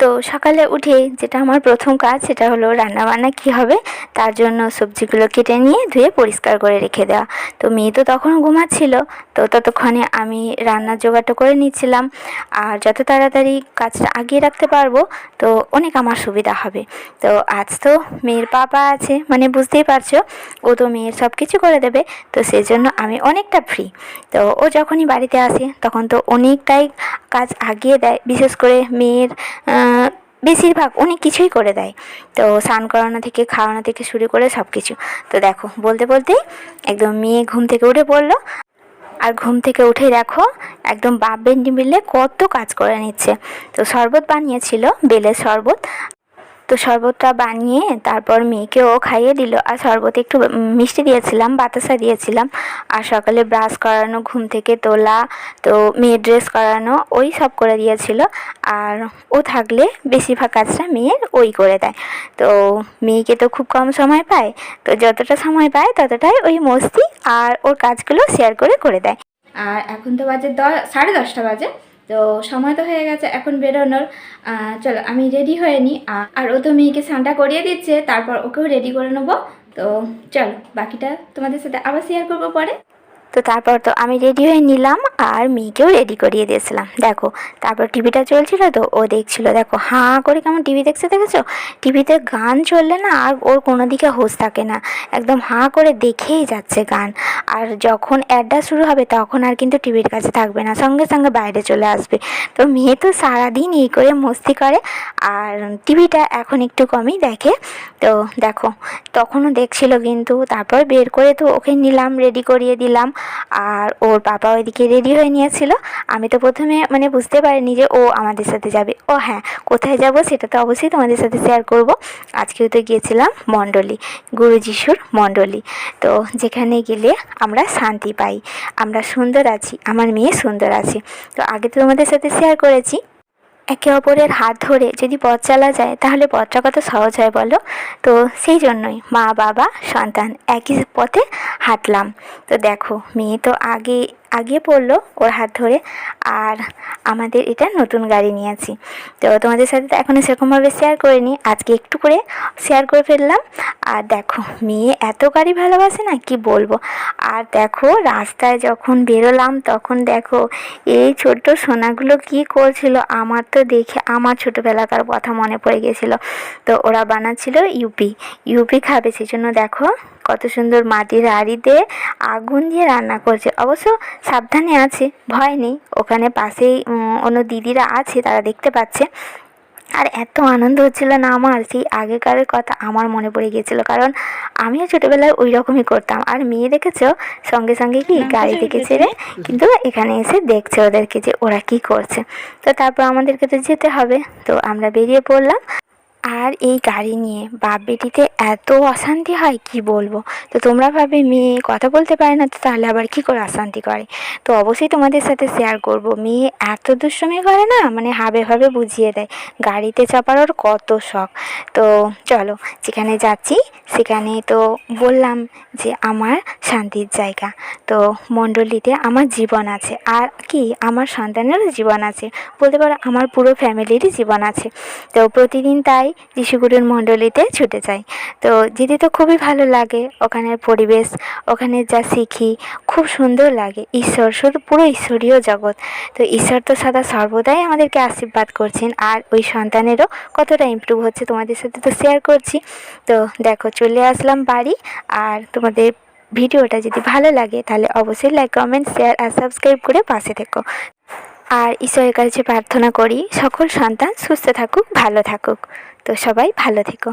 তো সকালে উঠে যেটা আমার প্রথম কাজ, সেটা হলো রান্নাবান্না কী হবে, তার জন্য সবজিগুলো কেটে নিয়ে ধুয়ে পরিষ্কার করে রেখে দেওয়া। তো মেয়ে তো তখন ঘুমাচ্ছিল, তো ততক্ষণে আমি রান্নার জোগাড়টা করে নিচ্ছিলাম। আর যত তাড়াতাড়ি কাজটা আগিয়ে রাখতে পারব, তো অনেক আমার সুবিধা হবে। তো আজ তো মেয়ের পাপা আছে মানে বুঝতেই পারছ, ও তো মেয়ের সব কিছু করে দেবে, তো সেই জন্য আমি অনেকটা ফ্রি তো ও যখনই বাড়িতে আসে, তখন তো অনেকটাই কাজ আগিয়ে দেয়। বিশেষ করে মেয়ের বেশিরভাগ অনেক কিছুই করে দেয়। তো স্নান করানো থেকে, খাওয়ানো থেকে শুরু করে সব কিছু তো দেখো, বলতে বলতেই একদম মেয়ে ঘুম থেকে উঠে পড়ল। আর ঘুম থেকে উঠে দেখো, একদম বাপ বেন্ডি মিলে কত কাজ করে নিচ্ছে। তো শরবত বানিয়েছিল, বেলের শরবত। তো শরবতটা বানিয়ে তারপর মেয়েকেও খাইয়ে দিল। আর শরবতে একটু মিষ্টি দিয়েছিলাম, বাতাসা দিয়েছিলাম। আর সকালে ব্রাশ করানো, ঘুম থেকে তোলা, তো মেয়ের ড্রেস করানো, ওই সব করে দিয়েছিল। আর ও থাকলে বেশিরভাগ কাজটা মেয়ের ওই করে দেয়। তো মেয়েকে তো খুব কম সময় পায়, তো যতটা সময় পায় ততটাই ওই মস্তি আর ওর কাজগুলো শেয়ার করে করে দেয়। আর এখন তো বাজে দশ, সাড়ে দশটা বাজে। তো সময় তো হয়ে গেছে, এখন বেরোনোর। চলো, আমি রেডি হয়ে নিই আর ও তো মেয়েকে স্নানটা করিয়ে দিচ্ছে, তারপর ওকেও রেডি করে নেব। তো চলো, বাকিটা তোমাদের সাথে আবার শেয়ার করব পরে। তো তারপর তো আমি রেডি হয়ে নিলাম, আর মেয়েকেও রেডি করিয়ে দিয়েছিলাম। দেখো, তারপর টিভিটা চলছিল তো, ও দেখছিল, দেখো, হাঁ করে কেমন টিভি দেখছে, দেখেছ? টিভিতে গান চললে না, আর ওর কোনো দিকে হোশ থাকে না। একদম হাঁ করে দেখেই যাচ্ছে গান। আর যখন অ্যাডটা শুরু হবে তখন আর কিন্তু টিভির কাছে থাকবে না, সঙ্গে সঙ্গে বাইরে চলে আসবে। তো মেয়ে তো সারাদিন এই করে মস্তি করে আর টিভিটা এখন একটু কমই দেখে। তো দেখো, তখনও দেখছিল কিন্তু, তারপর বের করে তো ওকে নিলাম রেডি করিয়ে দিলাম। আর ওর বাবা ওইদিকে রেডি হয়ে নিয়েছিল। আমি তো প্রথমে মানে বুঝতে পারিনি যে ও আমাদের সাথে যাবে। ও হ্যাঁ কোথায় যাব সেটা তো অবশ্যই তোমাদের সাথে শেয়ার করব। আজকেও তো গিয়েছিলাম মণ্ডলী গুরু যিশুর মণ্ডলী। তো যেখানে গেলে আমরা শান্তি পাই। আমরা সুন্দর আছি, আমার মেয়ে সুন্দর আছে। তো আগে তো তোমাদের সাথে শেয়ার করেছি একে অপরের হাত ধরে যদি পথ চালা যায়, তাহলে পথটা কত সহজ হয় বলো? তো সেই জন্যই মা, বাবা, সন্তান একই পথে হাঁটলাম। তো দেখো, মেয়ে তো আগে আগে পড়ল ওর হাত ধরে, আর আমাদের এটা নতুন গাড়ি নিয়েছি তো তোমাদের সাথে তো এখনও সেরকমভাবে শেয়ার করিনি, আজকে একটু করে শেয়ার করে ফেললাম। আর দেখো, মেয়ে এত গাড়ি ভালোবাসে না, কি বলব? আর দেখো, রাস্তায় যখন বেরোলাম, তখন দেখো, এই ছোট্ট সোনাগুলো কি করছিল? আমার তো দেখে আমার ছোটোবেলাকার কথা মনে পড়ে গেছিল। তো ওরা বানাচ্ছিল ইউপি। ইউপি খাবে সেই জন্য দেখো কত সুন্দর মাটির হাঁড়িতে আগুন দিয়ে রান্না করছে। অবশ্য সাবধানে আছে, ভয় নেই। ওখানে পাশেই অন্য দিদিরা আছে, তারা দেখতে পাচ্ছে। আর এত আনন্দ হচ্ছিল না আমার সেই আগেকারের কথা আমার মনে পড়ে গিয়েছিল। কারণ আমিও ছোটোবেলায় ওই রকমই করতাম। আর মেয়ে দেখেছ? সঙ্গে সঙ্গে কি গাড়ি থেকে ছেড়ে কিন্তু এখানে এসে দেখছে ওদেরকে যে ওরা কি করছে। তো তারপর আমাদেরকে তো যেতে হবে। তো আমরা বেরিয়ে পড়লাম। আর এই গাড়ি নিয়ে বাপ বেটিতে এত অশান্তি হয়, কি বলব? তো তোমরা ভাবে মেয়ে কথা বলতে পারে না, তো তাহলে আবার কি করে অশান্তি করে? তো অবশ্যই তোমাদের সাথে শেয়ার করব। মেয়ে এত দুষ্টুমি করে না মানে হাবে ভাবে বুঝিয়ে দেয়। গাড়িতে চাপার ওর কত শখ। তো চলো, যেখানে যাচ্ছি সেখানে তো বললাম যে আমার শান্তির জায়গা। তো মণ্ডলীতে আমার জীবন আছে। আর কি, আমার সন্তানেরও জীবন আছে। বলতে পারো, আমার পুরো ফ্যামিলিরই জীবন আছে। তো প্রতিদিন তাই যিশুগুরুর মণ্ডলীতে ছুটে যাই তো যেতে তো খুবই ভালো লাগে ওখানের পরিবেশ, ওখানে যা শিখি, খুব সুন্দর লাগে। ঈশ্বর শুধু পুরো ঈশ্বরীয় জগৎ। তো ঈশ্বর তো সদা সর্বদাই আমাদেরকে আশীর্বাদ করছেন, আর ওই সন্তানেরও কতটা ইমপ্রুভ হচ্ছে তোমাদের সাথে তো শেয়ার করছি। তো দেখো, চলে আসলাম বাড়ি, আর তোমাদের ভিডিওটা যদি ভালো লাগে তাহলে অবশ্যই লাইক কমেন্ট শেয়ার আর সাবস্ক্রাইব করে পাশে থেকো। আর ঈশ্বরের কাছে প্রার্থনা করি, সকল সন্তান সুস্থ থাকুক, ভালো থাকুক। তো সবাই ভালো থেকো।